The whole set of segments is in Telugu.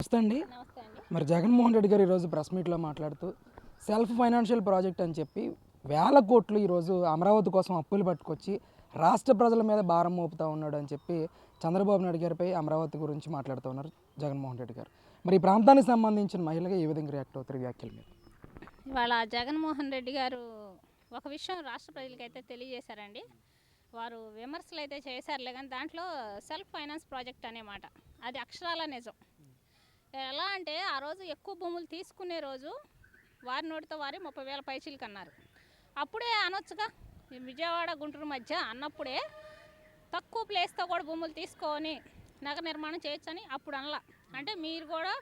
నమస్తే అండి. మరి జగన్మోహన్ రెడ్డి గారు ఈరోజు ప్రెస్ మీట్లో మాట్లాడుతూ సెల్ఫ్ ఫైనాన్షియల్ ప్రాజెక్ట్ అని చెప్పి వేల కోట్లు ఈరోజు అమరావతి కోసం అప్పులు పట్టుకొచ్చి రాష్ట్ర ప్రజల మీద భారం మోపుతా ఉన్నాడు అని చెప్పి చంద్రబాబు నాయుడు గారిపై అమరావతి గురించి మాట్లాడుతూ ఉన్నారు జగన్మోహన్ రెడ్డి గారు. మరి ఈ ప్రాంతానికి సంబంధించిన మహిళగా ఏ విధంగా రియాక్ట్ అవుతారు వ్యాఖ్యల మీద? ఇవాళ జగన్మోహన్ రెడ్డి గారు ఒక విషయం రాష్ట్ర ప్రజలకైతే తెలియజేశారండి. వారు విమర్శలు అయితే చేశారులే కానీ దాంట్లో సెల్ఫ్ ఫైనాన్స్ ప్రాజెక్ట్ అనే మాట. అది అక్షరాల నిజం. ఎలా అంటే ఆ రోజు ఎక్కువ భూములు తీసుకునే రోజు వారి నోటితో వారి ముప్పై వేల పైచీలకు అన్నారు అప్పుడే అనొచ్చుగా విజయవాడ గుంటూరు మధ్య అన్నప్పుడే తక్కువ ప్లేస్తో కూడా భూములు తీసుకొని నగర నిర్మాణం చేయొచ్చని అప్పుడు అనలా. అంటే మీరు కూడా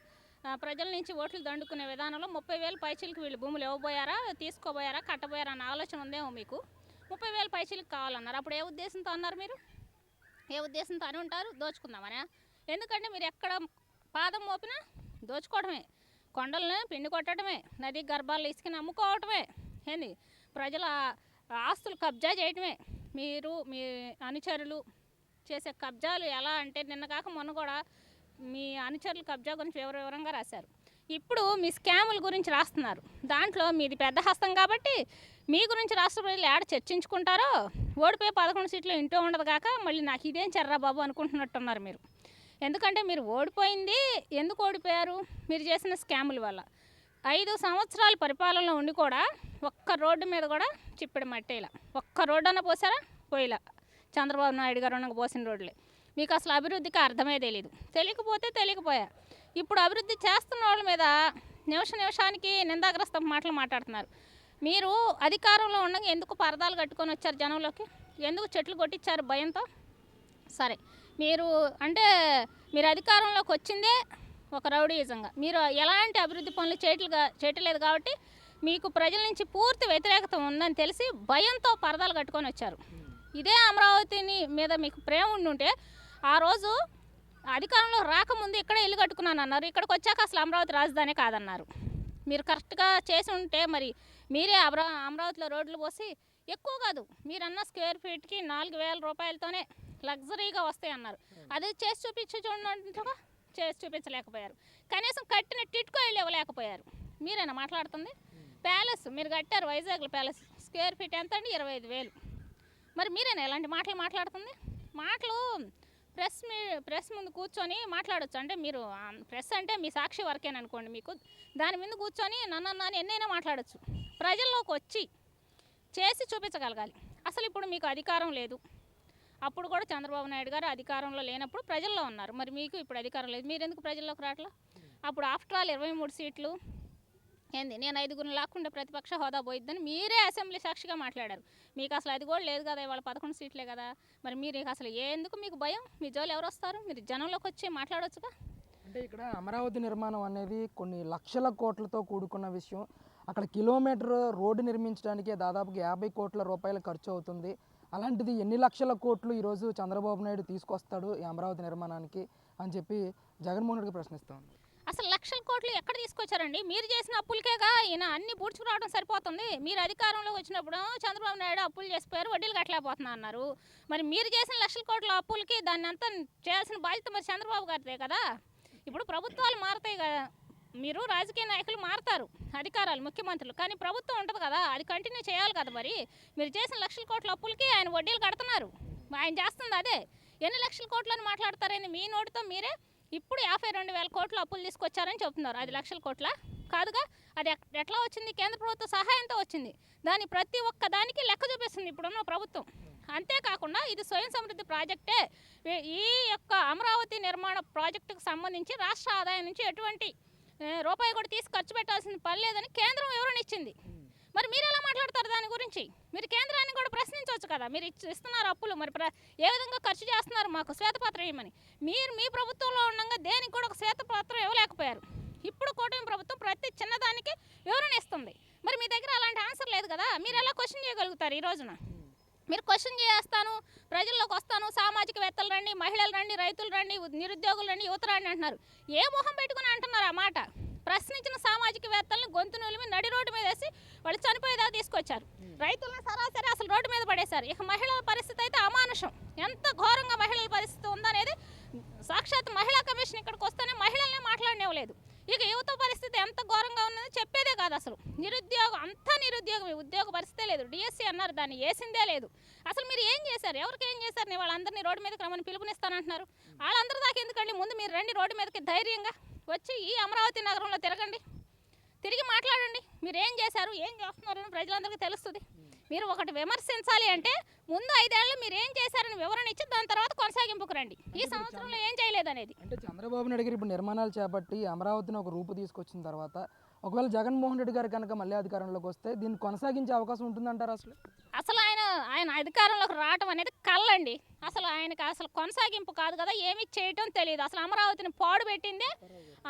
ప్రజల నుంచి ఓట్లు దండుకునే విధానంలో ముప్పై వేల పైచీలకు వీళ్ళు భూములు ఇవ్వబోయారా తీసుకోబోయారా కట్టబోయారా అన్న ఆలోచన ఉందేమో మీకు? ముప్పై వేల పైచీలకు కావాలన్నారు. అప్పుడు ఏ ఉద్దేశంతో అన్నారు మీరు? ఏ ఉద్దేశంతో అని ఉంటారు? దోచుకుందామనే. ఎందుకంటే మీరు ఎక్కడ పాదం మోపిన దోచుకోవడమే కొండలను పిండి కొట్టడమే నది గర్భాలు ఇసుకని అమ్ముకోవటమే ఏంది? ప్రజల ఆస్తులు కబ్జా చేయటమే. మీరు మీ అనుచరులు చేసే కబ్జాలు ఎలా అంటే నిన్న కాక మొన్న కూడా మీ అనుచరులు కబ్జా గురించి వివర వివరంగా రాశారు. ఇప్పుడు మీ స్కాముల గురించి రాస్తున్నారు. దాంట్లో మీది పెద్ద హస్తం కాబట్టి మీ గురించి రాష్ట్ర ప్రజలు ఏడ చర్చించుకుంటారో ఓడిపోయి పదకొండు సీట్లు ఇంటూ ఉండదు కాక మళ్ళీ నాకు ఇదేం చర్రా బాబు అనుకుంటున్నట్టున్నారు మీరు. ఎందుకంటే మీరు ఓడిపోయింది ఎందుకు ఓడిపోయారు? మీరు చేసిన స్కాముల వల్ల. ఐదు సంవత్సరాల పరిపాలనలో ఉండి కూడా ఒక్క రోడ్డు మీద కూడా చిప్పిడి మట్టేలా ఒక్క రోడ్డు అన్న పోసారా? పోయిలా. చంద్రబాబు నాయుడు గారు ఉన్న పోసిన రోడ్లే. మీకు అసలు అభివృద్ధికి అర్థమే తెలియదు తెలియకపోతే తెలియకపోయా. ఇప్పుడు అభివృద్ధి చేస్తున్న వాళ్ళ మీద నిమిష నిమిషానికి నిందాగ్రస్త మాటలు మాట్లాడుతున్నారు. మీరు అధికారంలో ఉండగా ఎందుకు పరదాలు కట్టుకొని వచ్చారు జనంలోకి? ఎందుకు చెట్లు కొట్టించారు భయంతో? సరే. మీరు అంటే మీరు అధికారంలోకి వచ్చిందే ఒక రౌడీయిజంగా మీరు ఎలాంటి అభివృద్ధి పనులు చేయట్లుగా చేయట్లేదు కాబట్టి మీకు ప్రజల నుంచి పూర్తి వ్యతిరేకత ఉందని తెలిసి భయంతో పరదాలు కట్టుకొని వచ్చారు. ఇదే అమరావతిని మీద మీకు ప్రేమ ఉండుంటే ఆ రోజు అధికారంలో రాకముందు ఇక్కడే ఇల్లు కట్టుకున్నాను అన్నారు. ఇక్కడికి వచ్చాక అసలు అమరావతి రాజధాని కాదన్నారు. మీరు కరెక్ట్గా చేసి ఉంటే మరి మీరే అమరా అమరావతిలో రోడ్లు పోసి ఎక్కువ కాదు. మీరన్న స్క్వేర్ ఫీట్కి నాలుగు వేల రూపాయలతోనే లగ్జరీగా వస్తాయి అన్నారు అది చేసి చూపించి చూడండిగా చేసి చూపించలేకపోయారు. కనీసం కట్టిన టిట్కో ఇల్లు ఇవ్వలేకపోయారు. మీరేనా మాట్లాడుతుంది? ప్యాలెస్ మీరు కట్టారు వైజాగ్లో ప్యాలెస్. స్క్వేర్ ఫీట్ ఎంత అండి? ఇరవై ఐదు వేలు. మరి మీరేనా ఎలాంటి మాటలు మాట్లాడుతుంది? మాటలు ప్రెస్ మీ ప్రెస్ ముందు కూర్చొని మాట్లాడొచ్చు. అంటే మీరు ప్రెస్ అంటే మీ సాక్షి వరకేననుకోండి మీకు. దాని మీద కూర్చొని నన్ను నాన్న ఎన్నైనా మాట్లాడొచ్చు. ప్రజల్లోకి వచ్చి చేసి చూపించగలగాలి. అసలు ఇప్పుడు మీకు అధికారం లేదు. అప్పుడు కూడా చంద్రబాబు నాయుడు గారు అధికారంలో లేనప్పుడు ప్రజల్లో ఉన్నారు. మరి మీకు ఇప్పుడు అధికారం లేదు. మీరు ఎందుకు ప్రజల్లోకి రావట్లా? అప్పుడు ఆఫ్టర్ ఆల్ ఇరవై మూడు సీట్లు ఏంది? నేను ఐదుగురిని లాక్కుండా ప్రతిపక్ష హోదా పోయిద్దని మీరే అసెంబ్లీ సాక్షిగా మాట్లాడారు. మీకు అసలు అది కూడా లేదు కదా ఇవాళ పదకొండు సీట్లే కదా. మరి మీరు అసలు ఎందుకు మీకు భయం? మీ జోలు ఎవరు వస్తారు? మీరు జనంలోకి వచ్చి మాట్లాడవచ్చుగా అంటే ఇక్కడ అమరావతి నిర్మాణం అనేది కొన్ని లక్షల కోట్లతో కూడుకున్న విషయం. అక్కడ కిలోమీటర్ రోడ్డు నిర్మించడానికి దాదాపుగా యాభై కోట్ల రూపాయలు ఖర్చు అవుతుంది. అలాంటిది ఎన్ని లక్షల కోట్లు ఈరోజు చంద్రబాబు నాయుడు తీసుకొస్తాడు ఈ అమరావతి నిర్మాణానికి అని చెప్పి జగన్మోహన్ రెడ్డికి ప్రశ్నిస్తాను అసలు లక్షల కోట్లు ఎక్కడ తీసుకొచ్చారండి? మీరు చేసిన అప్పులకేగా ఈయన అన్ని పూడ్చుకురావడం సరిపోతుంది? మీరు అధికారంలోకి వచ్చినప్పుడు చంద్రబాబు నాయుడు అప్పులు చేసిపోయారు వడ్డీలు కట్టలేకపోతున్నా అన్నారు. మరి మీరు చేసిన లక్షల కోట్ల అప్పులకి దాన్ని అంతా చేయాల్సిన బాధ్యత మరి చంద్రబాబు గారిదే కదా? ఇప్పుడు ప్రభుత్వాలు మారుతాయి కదా. మీరు రాజకీయ నాయకులు మారుతారు అధికారాలు ముఖ్యమంత్రులు. కానీ ప్రభుత్వం ఉంటుంది కదా అది కంటిన్యూ చేయాలి కదా మరి. మీరు చేసిన లక్షల కోట్ల అప్పులకి ఆయన వడ్డీలు కడుతున్నారు. ఆయన చేస్తుంది అదే. ఎన్ని లక్షల కోట్లు అని మాట్లాడతారని మీ నోటితో మీరే ఇప్పుడు యాభై రెండు వేల కోట్లు అప్పులు తీసుకొచ్చారని చెప్తున్నారు. అది లక్షల కోట్ల? కాదుగా అది ఎట్లా వచ్చింది? కేంద్ర ప్రభుత్వ సహాయంతో వచ్చింది. దాని ప్రతి ఒక్క దానికి లెక్క చూపిస్తుంది ఇప్పుడున్న ప్రభుత్వం. అంతేకాకుండా ఇది స్వయం సమృద్ధి ప్రాజెక్టే. ఈ- యొక్క అమరావతి నిర్మాణ ప్రాజెక్టుకు సంబంధించి రాష్ట్ర ఆదాయం నుంచి ఎటువంటి రూపాయి కూడా తీసి ఖర్చు పెట్టాల్సిన పని లేదని కేంద్రం వివరణ ఇచ్చింది. మరి మీరు ఎలా మాట్లాడతారు దాని గురించి? మీరు కేంద్రాన్ని కూడా ప్రశ్నించవచ్చు కదా. మీరు ఇచ్చి- ఇస్తున్నారు అప్పులు. మరి ప్ర- ఏ విధంగా ఖర్చు చేస్తున్నారు మాకు శ్వేతపత్రం ఇవ్వమని. మీరు మీ ప్రభుత్వంలో ఉండగా దేనికి కూడా ఒక శ్వేతపత్రం ఇవ్వలేకపోయారు. ఇప్పుడు కూటమి ప్రభుత్వం ప్రతి చిన్నదానికి వివరణ ఇస్తుంది. మరి మీ దగ్గర అలాంటి ఆన్సర్ లేదు కదా. మీరు ఎలా క్వశ్చన్ చేయగలుగుతారు ఈ రోజున? మీరు క్వశ్చన్ చేస్తాను ప్రజల్లోకి వస్తాను సామాజికవేత్తలు రండి మహిళలు రండి రైతులు రండి నిరుద్యోగులు రండి యువత రండి అంటున్నారు. ఏ మొహం పెట్టుకుని అంటున్నారు ఆ మాట? ప్రశ్నించిన సామాజికవేత్తలను గొంతు నులిమి నడి రోడ్డు మీద వేసి వాళ్ళు చనిపోయేదాకా తీసుకొచ్చారు. రైతులను సరాసరి అసలు రోడ్డు మీద పడేశారు. ఇక మహిళల పరిస్థితి అయితే అమానుషం. ఎంత ఘోరంగా మహిళల పరిస్థితి ఉందనేది సాక్షాత్ మహిళా కమిషన్ ఇక్కడికి వస్తేనే మహిళల్ని మాట్లాడనివ్వలేదు. ఇక యువత పరిస్థితి ఎంత ఘోరంగా ఉన్నదో చెప్పేదే కాదు అసలు. నిరుద్యోగం అంతా నిరుద్యోగం ఉద్యోగ పరిస్థితే లేదు. డిఎస్సీ అన్నారు దాన్ని వేసిందే లేదు. అసలు మీరు ఏం చేశారు? ఎవరికి ఏం చేశారు? నేను వాళ్ళందరినీ రోడ్డు మీదకి రమ్మని పిలుపునిస్తానంటున్నారు. వాళ్ళందరూ దాకా ఎందుకండి? ముందు మీరు రండి రోడ్డు మీదకి ధైర్యంగా. వచ్చి ఈ అమరావతి నగరంలో తిరగండి. తిరిగి మాట్లాడండి. మీరు ఏం చేశారు? ఏం చేస్తున్నారు అని ప్రజలందరికీ తెలుస్తుంది. మీరు ఒకటి విమర్శించాలి అంటే ముందు ఐదేళ్ళు మీరు ఏం చేశారని వివరణ ఇచ్చి దాని తర్వాత కొనసాగింపుకు రండి. ఈ సంవత్సరంలో ఏం చేయలేదనేది అంటే చంద్రబాబు నాయుడు గారు ఇప్పుడు నిర్మాణాలు చేపట్టి అమరావతిని ఒక రూపు తీసుకొచ్చిన తర్వాత ఒకవేళ జగన్మోహన్ రెడ్డి గారు కనుక మళ్ళీ అధికారంలోకి వస్తే దీన్ని కొనసాగించే అవకాశం ఉంటుందంటారు అసలు? అసలు ఆయన అధికారంలోకి రావటం అనేది కళ్ళండి. అసలు ఆయనకి అసలు కొనసాగింపు కాదు కదా ఏమి చేయటం తెలియదు అసలు అమరావతిని పాడు పెట్టిందే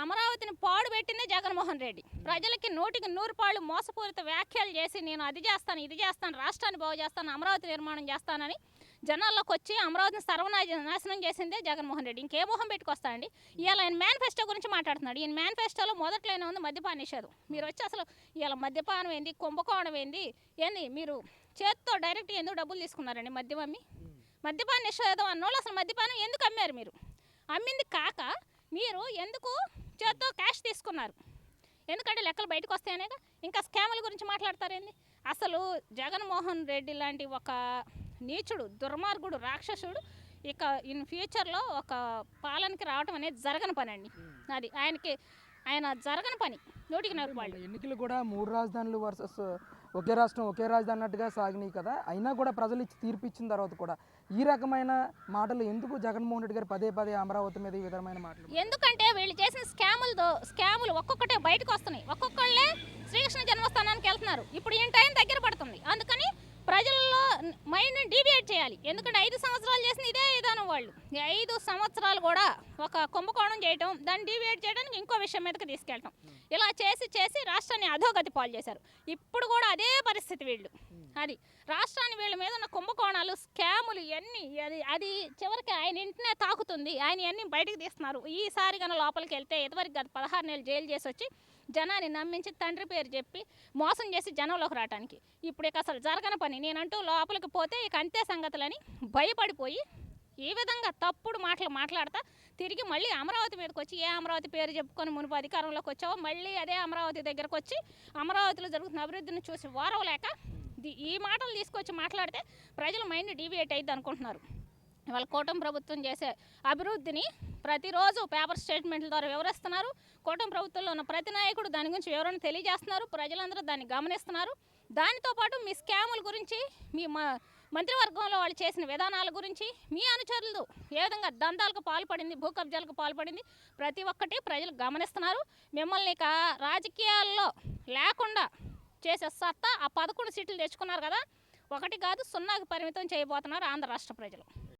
అమరావతిని పాడు పెట్టిందే జగన్మోహన్ రెడ్డి. ప్రజలకి నూటికి నూరు పాళ్ళు మోసపూరిత వ్యాఖ్యలు చేసి నేను అది చేస్తాను ఇది చేస్తాను రాష్ట్రాన్ని బాగు చేస్తాను అమరావతి నిర్మాణం చేస్తానని జనాల్లోకి వచ్చి అమరావతిని సర్వనాశ నాశనం చేసిందే జగన్మోహన్ రెడ్డి. ఇంకే మొహం పెట్టుకొస్తానండి ఇవాళ ఆయన మేనిఫెస్టో గురించి మాట్లాడుతున్నాడు. ఈయన మేనిఫెస్టోలో మొదట్లోనే ఉంది? మద్యపాన నిషేధం మీరు వచ్చి అసలు ఇవాళ మద్యపానం ఏంది? కుంభకోణం ఏంది? ఏంది? మీరు చేత్తో డైరెక్ట్ ఎందుకు డబ్బులు తీసుకున్నారండి మద్యం అమ్మి మద్యపాన నిషేధం అన్నోళ్ళు అసలు మద్యపానం ఎందుకు అమ్మారు మీరు? అమ్మింది కాక మీరు ఎందుకు చేత్తో క్యాష్ తీసుకున్నారు? ఎందుకంటే లెక్కలు బయటకు వస్తాయనేగా? ఇంకా స్కాముల గురించి మాట్లాడతారేంది? అసలు జగన్మోహన్ రెడ్డి లాంటి ఒక నీచుడు దుర్మార్గుడు రాక్షసుడు ఇక ఇన్ ఫ్యూచర్లో ఒక పాలనకి రావటం అనేది జరగని పని అండి అది ఆయనకి ఆయన జరగని పని. నూటికి వాళ్ళు. ఎన్నికలు కూడా మూడు రాజధానులు వర్సెస్ ఒకే రాష్ట్రం ఒకే రాజధాని అన్నట్టుగా సాగినాయి కదా. అయినా కూడా ప్రజలు ఇచ్చి తీర్పు ఇచ్చిన తర్వాత కూడా ఈ రకమైన మాటలు ఎందుకు జగన్మోహన్ రెడ్డి గారు పదే పదే అమరావతి మీద ఈ విధమైన మాటలు ఎందుకంటే వీళ్ళు చేసిన స్కాములతో స్కాములు ఒక్కొక్కటే బయటకు వస్తున్నాయి. ఒక్కొక్కళ్ళే శ్రీకృష్ణ జన్మస్థానానికి వెళ్తున్నారు. ఇప్పుడు ఈ టైం దగ్గర పడుతుంది. అందుకని ప్రజల్లో మైండ్ని డీవియేట్ చేయాలి. ఎందుకంటే ఐదు సంవత్సరాలు చేసిన ఇదే విధానం వాళ్ళు. ఐదు సంవత్సరాలు కూడా ఒక కుంభకోణం చేయటం దాన్ని డీవియేట్ చేయడానికి ఇంకో విషయం మీదకి తీసుకెళ్ళటం. ఇలా చేసి చేసి రాష్ట్రాన్ని అధోగతి పాలు చేశారు. ఇప్పుడు కూడా అదే పరిస్థితి వీళ్ళు. అది రాష్ట్రాన్ని వీళ్ళ మీద ఉన్న కుంభకోణాలు ఇవన్నీ అది అది చివరికి ఆయన ఇంటినే తాకుతుంది. ఆయన ఇవన్నీ బయటకు తీస్తున్నారు. ఈసారి కన్నా లోపలికి వెళ్తే ఇదివరకు గత పదహారు నెలలు జైలు చేసి వచ్చి జనాన్ని నమ్మించి తండ్రి పేరు చెప్పి మోసం చేసి జనంలోకి రావడానికి ఇప్పుడు ఇక అసలు జరగని పని. నేనంటూ లోపలికి పోతే ఇక అంతే సంగతులని భయపడిపోయి ఈ విధంగా తప్పుడు మాటలు మాట్లాడతా తిరిగి మళ్ళీ అమరావతి మీదకి వచ్చి ఏ అమరావతి పేరు చెప్పుకొని మునుపు అధికారంలోకి వచ్చావో? మళ్ళీ అదే అమరావతి దగ్గరకు వచ్చి అమరావతిలో జరుగుతున్న అభివృద్ధిని చూసి ఓరవలేక ఈ మాటలు తీసుకొచ్చి మాట్లాడితే ప్రజల మైండ్ డీవియేట్ అయ్యిద్ది అనుకుంటున్నారు. ఇవాళ కూటమి ప్రభుత్వం చేసే అభివృద్ధిని ప్రతిరోజు పేపర్ స్టేట్మెంట్ల ద్వారా వివరిస్తున్నారు. కూటమి ప్రభుత్వంలో ఉన్న ప్రతి నాయకుడు దాని గురించి వివరణ తెలియజేస్తున్నారు. ప్రజలందరూ దాన్ని గమనిస్తున్నారు. దానితో పాటు మీ స్కాముల గురించి మీ మ- మంత్రివర్గంలో వాళ్ళు చేసిన విధానాల గురించి మీ అనుచరులు ఏ విధంగా దందాలకు పాల్పడింది భూ కబ్జాలకు పాల్పడింది ప్రతి ఒక్కటి ప్రజలు గమనిస్తున్నారు. మిమ్మల్ని ఇక రాజకీయాల్లో లేకుండా చేసే సత్తా ఆ పదకొండు సీట్లు తెచ్చుకున్నారు కదా. ఒకటి కాదు సున్నాకి పరిమితం చేయబోతున్నారు ఆంధ్ర రాష్ట్ర ప్రజలు.